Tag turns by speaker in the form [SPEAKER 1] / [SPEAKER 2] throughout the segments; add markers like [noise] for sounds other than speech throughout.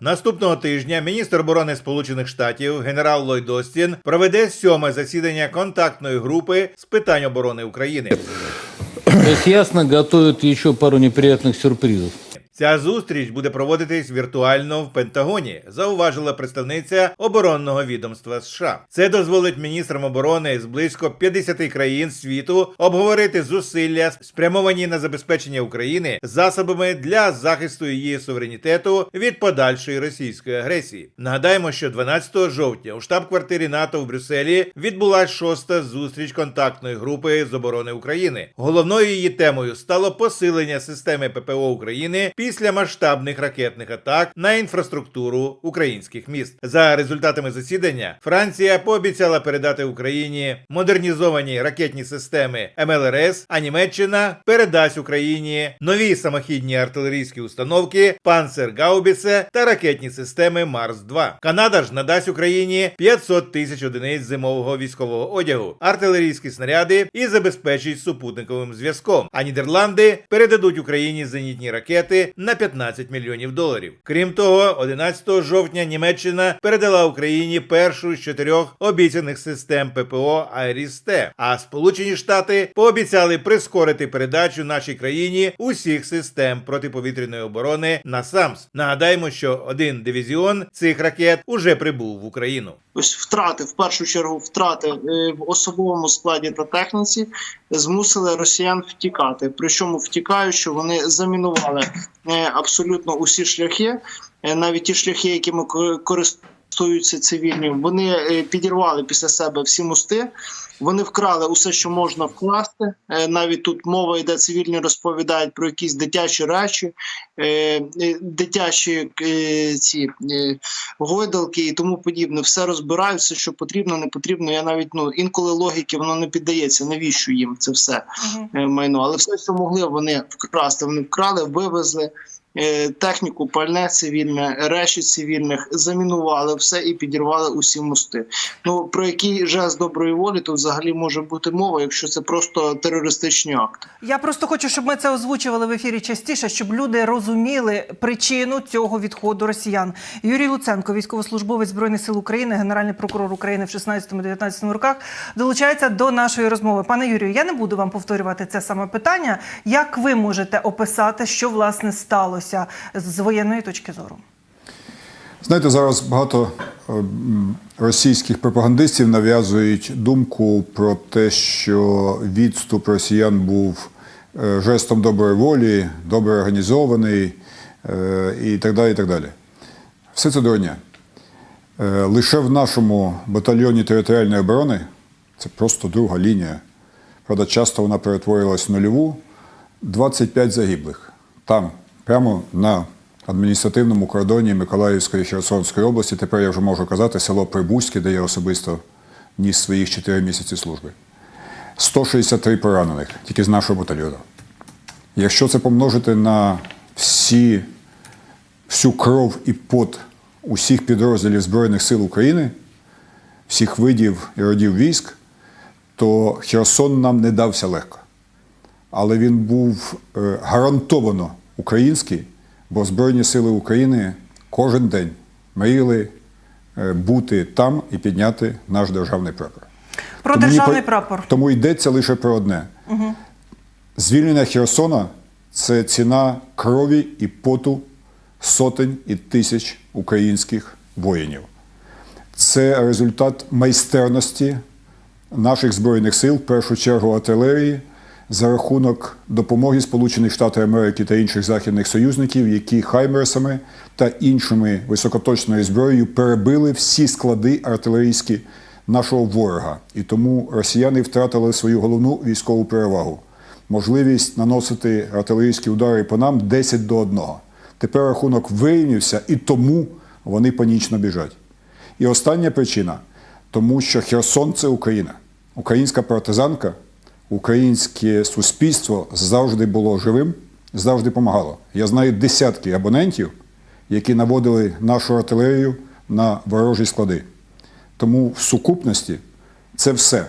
[SPEAKER 1] Наступного тижня міністр оборони Сполучених Штатів генерал Ллойд Остін проведе сьоме засідання контактної групи з питань оборони України.
[SPEAKER 2] То есть ясно готують ще пару неприємних сюрпризов.
[SPEAKER 1] Ця зустріч буде проводитись віртуально в Пентагоні, зауважила представниця оборонного відомства США. Це дозволить міністрам оборони з близько 50 країн світу обговорити зусилля, спрямовані на забезпечення України засобами для захисту її суверенітету від подальшої російської агресії. Нагадаємо, що 12 жовтня у штаб-квартирі НАТО в Брюсселі відбулася шоста зустріч контактної групи з оборони України. Головною її темою стало посилення системи ППО України після масштабних ракетних атак на інфраструктуру українських міст. За результатами засідання Франція пообіцяла передати Україні модернізовані ракетні системи МЛРС, а Німеччина передасть Україні нові самохідні артилерійські установки Панцергаубіце та ракетні системи Марс 2 Канада ж надасть Україні 500 тисяч одиниць зимового військового одягу, артилерійські снаряди і забезпечить супутниковим зв'язком. А Нідерланди передадуть Україні зенітні ракети на 15 мільйонів доларів. Крім того, 11 жовтня Німеччина передала Україні першу з чотирьох обіцяних систем ППО Айріс-Т, а Сполучені Штати пообіцяли прискорити передачу нашій країні усіх систем протиповітряної оборони на САМС. Нагадаємо, що один дивізіон цих ракет уже прибув в Україну.
[SPEAKER 3] ось втрати, в першу чергу, втрати е, в особовому складі та техніці змусили росіян втікати. Причому що вони замінували е, абсолютно усі шляхи, е, навіть ті шляхи, якими ко- користуються цивільні, вони е, підірвали після себе всі мости. Вони вкрали усе, що можна вкласти. Е, Навіть тут мова йде цивільні розповідають про якісь дитячі речі, е, дитячі ці гойдалки і тому подібне. Все розбирають, все, що потрібно, не потрібно. Я навіть ну інколи логіки воно не піддається. Навіщо їм це все е, майно? Але все, що могли вони вкрасти, вони вкрали, вивезли. Е, Техніку, пальне цивільне, речі цивільних замінували все і підірвали усі мости. Ну про який жест доброї волі тут взагалі може бути мова, якщо це просто терористичні акти.
[SPEAKER 4] Я просто хочу, щоб ми це озвучували в ефірі частіше, щоб люди розуміли причину цього відходу росіян. Юрій Луценко, військовослужбовець збройних сил України, генеральний прокурор України в 16-19 роках, долучається до нашої розмови. Пане Юрію, я не буду вам повторювати це саме питання. Як ви можете описати, що власне сталося з воєнної точки зору?
[SPEAKER 5] Знаєте, зараз багато е, російських пропагандистів нав'язують думку про те, що відступ росіян був е, жестом доброї волі, добре організований е, і так далі. і так далі. Все це дурня. Лише в нашому батальйоні територіальної оборони це просто друга лінія. Правда, часто вона перетворилась в нульову. 25 загиблих. Там, прямо на адміністративному кордоні Миколаївської Херсонської області, тепер я вже можу казати, село Прибузьке, де я особисто ніс своїх 4 місяці служби. 163 поранених тільки з нашого батальйону. Якщо це помножити на всі, всю кров і пот усіх підрозділів Збройних сил України, всіх видів і родів військ, то Херсон нам не дався легко. Але він був е, гарантовано український, бо Збройні Сили України кожен день мріяли е, бути там і підняти наш державний прапор.
[SPEAKER 4] Про
[SPEAKER 5] Тому
[SPEAKER 4] державний
[SPEAKER 5] по-
[SPEAKER 4] прапор.
[SPEAKER 5] Тому йдеться лише про одне. Звільнення Херсона це ціна крові і поту сотень і тисяч українських воїнів. Це результат майстерності наших збройних сил, в першу чергу артилерії, за рахунок допомоги Сполучених Штатів Америки та інших західних союзників, які хаймерсами та іншими високоточною зброєю перебили всі склади артилерійські нашого ворога. І тому росіяни втратили свою головну військову перевагу можливість наносити артилерійські удари по нам 10 до 1. Тепер рахунок вирівнявся, і тому вони панічно біжать. І остання причина тому що Херсон це Україна. Українська партизанка, українське суспільство завжди було живим, завжди допомагало. Я знаю десятки абонентів, які наводили нашу артилерію на ворожі склади. Тому в сукупності це все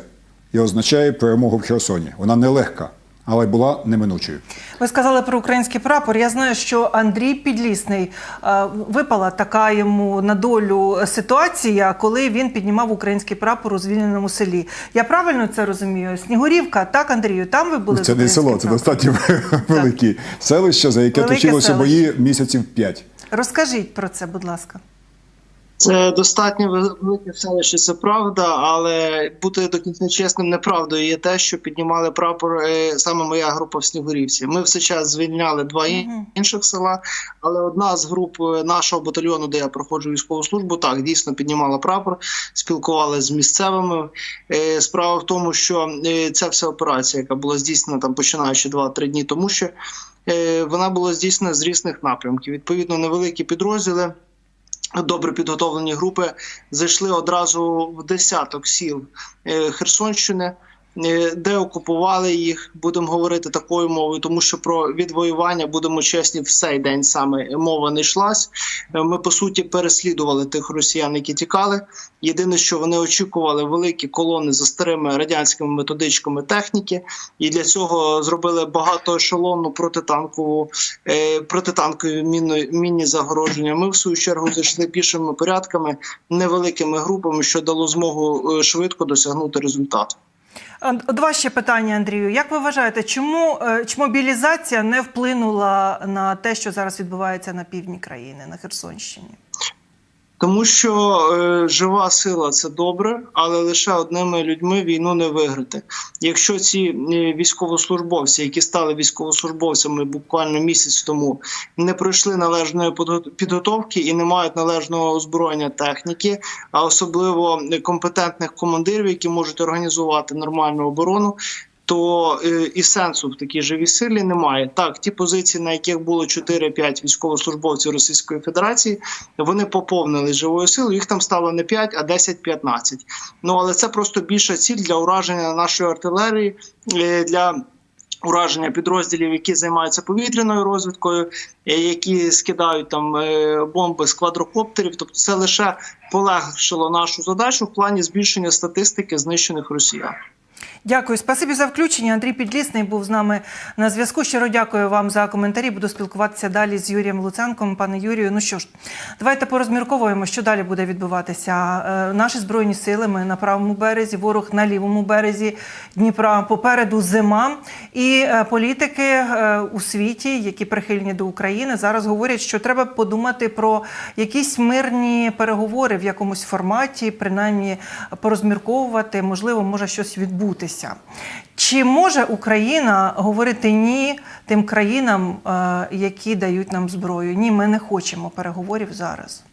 [SPEAKER 5] і означає перемогу в Херсоні. Вона нелегка, але була неминучою.
[SPEAKER 4] Ви сказали про український прапор. Я знаю, що Андрій Підлісний е, випала така йому на долю ситуація, коли він піднімав український прапор у звільненому селі. Я правильно це розумію? Снігурівка, так, Андрію, там ви були?
[SPEAKER 5] Це не село, це достатньо [laughs] велике селище, за яке
[SPEAKER 4] Велике
[SPEAKER 5] точилося
[SPEAKER 4] селище.
[SPEAKER 5] бої місяців п'ять.
[SPEAKER 4] Розкажіть про це, будь ласка.
[SPEAKER 3] Це достатньо велике селище, це правда, але бути до кінця чесним, неправдою є те, що піднімали прапор е, саме моя група в Снігурівці. Ми все час звільняли два інших села, але одна з груп е, нашого батальйону, де я проходжу військову службу, так дійсно піднімала прапор, спілкувалися з місцевими. Е, Справа в тому, що ця вся операція, яка була здійснена там починаючи 2-3 дні тому, що вона була здійснена з різних напрямків. Відповідно, невеликі підрозділи добре підготовлені групи зайшли одразу в десяток сіл е, Херсонщини. Е, Де окупували їх, будемо говорити такою мовою, тому що про відвоювання будемо чесні, в цей день саме мова не йшлась. Е, Ми по суті переслідували тих росіян, які тікали. Єдине, що вони очікували великі колони за старими радянськими методичками техніки, і для цього зробили багатоешелонну протитанкову е, протитанкові міни, мінні загородження. Ми в свою чергу зайшли пішими порядками, невеликими групами, що дало змогу швидко досягнути результату.
[SPEAKER 4] Два ще питання, Андрію. Як ви вважаєте, чому е, чи мобілізація не вплинула на те, що зараз відбувається на півдні країни, на Херсонщині?
[SPEAKER 3] Тому що е, жива сила це добре, але лише одними людьми війну не виграти. Якщо ці е, військовослужбовці, які стали військовослужбовцями буквально місяць тому, не пройшли належної підготовки і не мають належного озброєння техніки, а особливо компетентних командирів, які можуть організувати нормальну оборону. То е, і сенсу в такій живій силі немає. Так, ті позиції, на яких було 4-5 військовослужбовців Російської Федерації, вони поповнили живою силою. Їх там стало не 5, а 10-15. Ну але це просто більша ціль для ураження нашої артилерії, е, для ураження підрозділів, які займаються повітряною розвідкою, е, які скидають там бомби з квадрокоптерів. Тобто, це лише полегшило нашу задачу в плані збільшення статистики знищених росіян.
[SPEAKER 4] Дякую, спасибі за включення. Андрій Підлісний був з нами на зв'язку. Щиро дякую вам за коментарі. Буду спілкуватися далі з Юрієм Луценком. Пане Юрію, ну що ж, давайте порозмірковуємо, що далі буде відбуватися. Е, Наші збройні сили ми на правому березі, ворог на лівому березі Дніпра. Попереду зима. І е, політики е, у світі, які прихильні до України, зараз говорять, що треба подумати про якісь мирні переговори в якомусь форматі, принаймні порозмірковувати, можливо, може щось відбутися. Чи може Україна говорити ні тим країнам, е, які дають нам зброю? Ні, ми не хочемо переговорів зараз.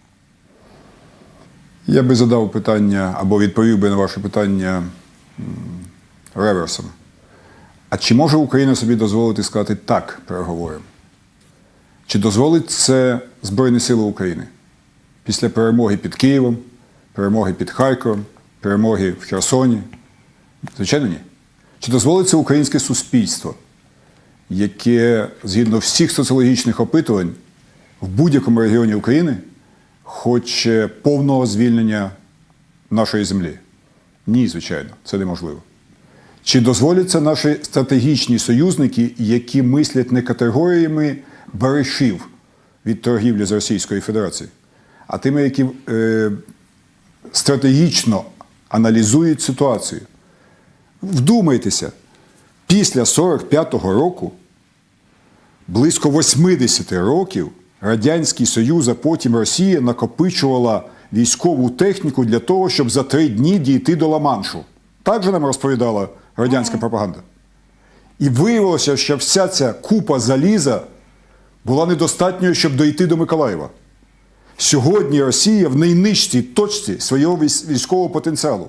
[SPEAKER 5] Я би задав питання або відповів би на ваше питання реверсом. А чи може Україна собі дозволити сказати так переговорам? Чи дозволить це Збройні Сили України після перемоги під Києвом, перемоги під Харковом, перемоги в Херсоні? Звичайно, ні. Чи дозволить це українське суспільство, яке згідно всіх соціологічних опитувань в будь-якому регіоні України хоче повного звільнення нашої землі? Ні, звичайно, це неможливо. Чи дозволять це наші стратегічні союзники, які мислять не категоріями баришів від торгівлі з Російської Федерації, а тими, які е, стратегічно аналізують ситуацію? Вдумайтеся, після 45-го року, близько 80 років, Радянський Союз, а потім Росія накопичувала військову техніку для того, щоб за три дні дійти до Ла-Маншу. Так же нам розповідала радянська пропаганда. І виявилося, що вся ця купа заліза була недостатньою, щоб дойти до Миколаєва. Сьогодні Росія в найнижчій точці свого військового потенціалу.